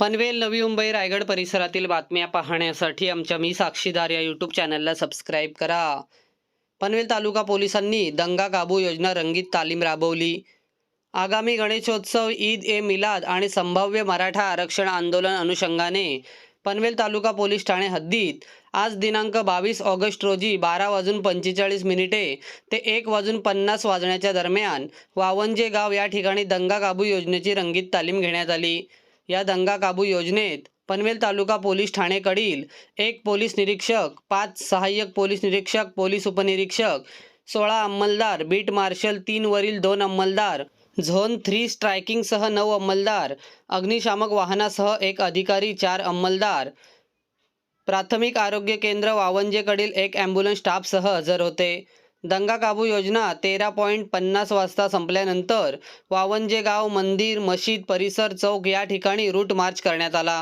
पनवेल नवी मुंबई रायगड परिसरातील बातम्या पाहण्यासाठी आमच्या मी साक्षीदार या यूट्यूब चॅनलला सबस्क्राईब करा. पनवेल तालुका पोलिसांनी दंगा काबू योजना रंगीत तालीम राबवली. आगामी गणेशोत्सव ईद ए मिलाद आणि संभाव्य मराठा आरक्षण आंदोलन अनुषंगाने पनवेल तालुका पोलीस ठाणे हद्दीत आज दिनांक बावीस ऑगस्ट रोजी बारा वाजून पंचेचाळीस मिनिटे ते एक वाजून पन्नास वाजण्याच्या दरम्यान वावंजे गाव या ठिकाणी दंगा काबू योजनेची रंगीत तालीम घेण्यात आली. या दंगा काबू योजनेत पनवेल तालुका पोलीस ठाणेकडील एक पोलीस निरीक्षक पाच सहाय्यक पोलीस निरीक्षक पोलीस उपनिरीक्षक सोळा अंमलदार बीट मार्शल तीन वरील दोन अंमलदार झोन थ्री स्ट्रायकिंगसह नऊ अंमलदार अग्निशामक वाहनासह एक अधिकारी चार अंमलदार. प्राथमिक आरोग्य केंद्र वावंजेकडील एक ॲम्ब्युलन्स स्टाफसह हजर होते. दंगा काबू योजना तेरा पॉईंट पन्नास वाजता संपल्यानंतर वावंजे गाव मंदिर मशीद परिसर चौक या ठिकाणी रूट मार्च करण्यात आला.